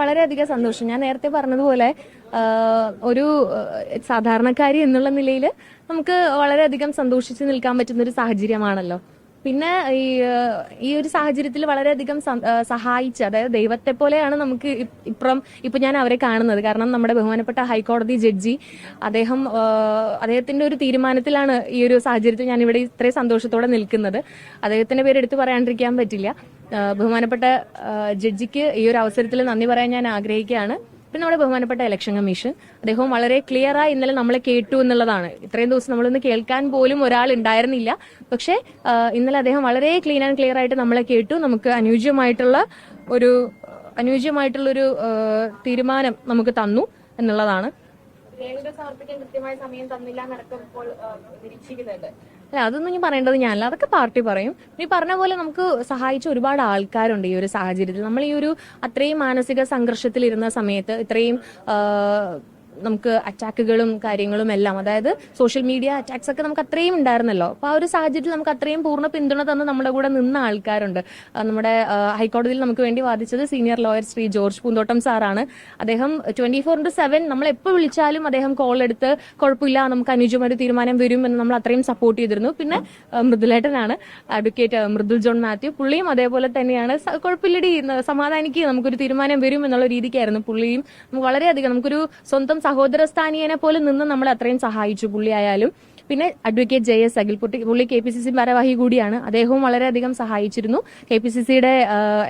വളരെയധികം സന്തോഷം. ഞാൻ നേരത്തെ പറഞ്ഞതുപോലെ ഒരു സാധാരണക്കാരി എന്നുള്ള നിലയിൽ നമുക്ക് വളരെയധികം സന്തോഷിച്ച് നിൽക്കാൻ പറ്റുന്ന ഒരു സാഹചര്യമാണല്ലോ. പിന്നെ ഈ ഈ ഒരു സാഹചര്യത്തിൽ വളരെയധികം സഹായിച്ച അതായത് ദൈവത്തെ പോലെയാണ് നമുക്ക് ഇപ്പം ഇപ്പൊ ഞാൻ അവരെ കാണുന്നത്. കാരണം നമ്മുടെ ബഹുമാനപ്പെട്ട ഹൈക്കോടതി ജഡ്ജി അദ്ദേഹം അദ്ദേഹത്തിന്റെ ഒരു തീരുമാനത്തിലാണ് ഈ ഒരു സാഹചര്യത്തിൽ ഞാൻ ഇവിടെ ഇത്രയും സന്തോഷത്തോടെ നിൽക്കുന്നത്. അദ്ദേഹത്തിന്റെ പേര് എടുത്തു പറയാണ്ടിരിക്കാൻ പറ്റില്ല. ബഹുമാനപ്പെട്ട ജഡ്ജിക്ക് ഈ ഒരു അവസരത്തിൽ നന്ദി പറയാൻ ഞാൻ ആഗ്രഹിക്കുകയാണ്. പിന്നെ നമ്മുടെ ബഹുമാനപ്പെട്ട ഇലക്ഷൻ കമ്മീഷൻ അദ്ദേഹം വളരെ ക്ലിയറായി ഇന്നലെ നമ്മളെ കേട്ടു എന്നുള്ളതാണ്. ഇത്രയും ദിവസം നമ്മളൊന്ന് കേൾക്കാൻ പോലും ഒരാൾ ഉണ്ടായിരുന്നില്ല. പക്ഷേ ഇന്നലെ അദ്ദേഹം വളരെ ക്ലീൻ ആൻഡ് ക്ലിയർ ആയിട്ട് നമ്മളെ കേട്ടു. നമുക്ക് അനുയോജ്യമായിട്ടുള്ള ഒരു അനുയോജ്യമായിട്ടുള്ളൊരു തീരുമാനം നമുക്ക് തന്നു എന്നുള്ളതാണ്. സമയം തന്നില്ല അല്ല അതൊന്നും ഞാൻ പറയേണ്ടത് ഞാനല്ല അതൊക്കെ പാർട്ടി പറയും. നീ പറഞ്ഞ പോലെ നമുക്ക് സഹായിച്ച ഒരുപാട് ആൾക്കാരുണ്ട് ഈ ഒരു സാഹചര്യത്തിൽ. നമ്മൾ ഈ ഒരു അത്രയും മാനസിക സംഘർഷത്തിലിരുന്ന സമയത്ത് ഇത്രയും നമുക്ക് അറ്റാക്കുകളും കാര്യങ്ങളും എല്ലാം അതായത് സോഷ്യൽ മീഡിയ അറ്റാക്സ് ഒക്കെ നമുക്ക് അത്രയും ഉണ്ടായിരുന്നല്ലോ. അപ്പൊ ആ ഒരു സാഹചര്യത്തിൽ നമുക്ക് അത്രയും പൂർണ പിന്തുണ തന്ന് നമ്മുടെ കൂടെ നിന്ന ആൾക്കാരുണ്ട്. നമ്മുടെ ഹൈക്കോടതിയിൽ നമുക്ക് വേണ്ടി വാദിച്ചത് സീനിയർ ലോയർ ശ്രീ ജോർജ് പൂന്തോട്ടം സാറാണ്. അദ്ദേഹം ട്വന്റി ഫോർ ഇന്റു സെവൻ നമ്മൾ എപ്പോൾ വിളിച്ചാലും അദ്ദേഹം കോൾ എടുത്ത് കുഴപ്പമില്ല നമുക്ക് അനുജമായ തീരുമാനം വരും എന്ന് നമ്മൾ അത്രയും സപ്പോർട്ട് ചെയ്തിരുന്നു. പിന്നെ മൃദുലേട്ടനാണ് അഡ്വക്കേറ്റ് മൃദുൽ ജോൺ മാത്യു. പുള്ളിയും അതേപോലെ തന്നെയാണ്. കുഴപ്പമില്ലടി സമാധാനിക്ക് നമുക്കൊരു തീരുമാനം വരും എന്നുള്ള രീതിക്കായിരുന്നു പുള്ളിയും. വളരെയധികം നമുക്കൊരു സ്വന്തം സഹോദര സ്ഥാനീയനെ പോലെ നിന്ന് നമ്മൾ അത്രയും സഹായിച്ചു. പുള്ളി ആയാലും പിന്നെ അഡ്വക്കേറ്റ് ജെ എസ് അഖിൽപുട്ടി പുള്ളി കെ പി സി സി ഭാരവാഹി കൂടിയാണ്. അദ്ദേഹവും വളരെയധികം സഹായിച്ചിരുന്നു. കെ പി സി സിയുടെ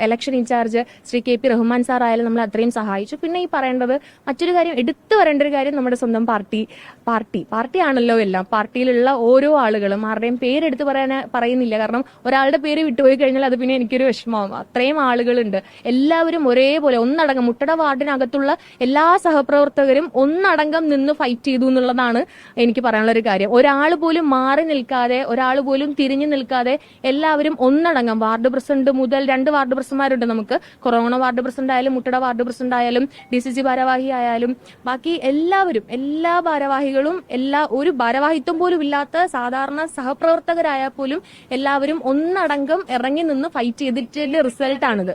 election incharge Shri K P Rahman sir ആയാലും നമ്മൾ അത്രയും സഹായിച്ചു. പിന്നെ ഈ പറയേണ്ടത് മറ്റൊരു കാര്യം എടുത്തു വരേണ്ട ഒരു കാര്യം നമ്മുടെ സ്വന്തം പാർട്ടി പാർട്ടി പാർട്ടിയാണല്ലോ എല്ലാം. പാർട്ടിയിലുള്ള ഓരോ ആളുകളും ആരുടെയും പേരെടുത്ത് പറയാൻ പറയുന്നില്ല. കാരണം ഒരാളുടെ പേര് വിട്ടുപോയി കഴിഞ്ഞാൽ അത് പിന്നെ എനിക്കൊരു വിഷമമാവും. അത്രയും ആളുകളുണ്ട്. എല്ലാവരും ഒരേപോലെ ഒന്നടങ്കം മുട്ടട വാർഡിനകത്തുള്ള എല്ലാ സഹപ്രവർത്തകരും ഒന്നടങ്കം നിന്ന് ഫൈറ്റ് ചെയ്തു എന്നുള്ളതാണ് എനിക്ക് പറയാനുള്ള ഒരു കാര്യം ഒരാൾ പോലും മാറി നിൽക്കാതെ ഒരാൾ പോലും തിരിഞ്ഞു നിൽക്കാതെ എല്ലാവരും ഒന്നടങ്കം വാർഡ് പ്രസിഡന്റ് മുതൽ രണ്ട് വാർഡ് പ്രസിഡന്റുമാരുണ്ട് നമുക്ക്. കൊറോണ വാർഡ് പ്രസിഡന്റ് ആയാലും മുട്ടട വാർഡ് പ്രസിഡന്റ് ആയാലും ഡി സി സി ഭാരവാഹി ആയാലും. ബാക്കി എല്ലാവരും എല്ലാ ഭാരവാഹികളും എല്ലാ ഒരു ഭാരവാഹിത്വം പോലും ഇല്ലാത്ത സാധാരണ സഹപ്രവർത്തകരായാൽ പോലും എല്ലാവരും ഒന്നടങ്കം ഇറങ്ങി നിന്ന് ഫൈറ്റ് ചെയ്തിട്ടുള്ള റിസൾട്ടാണിത്.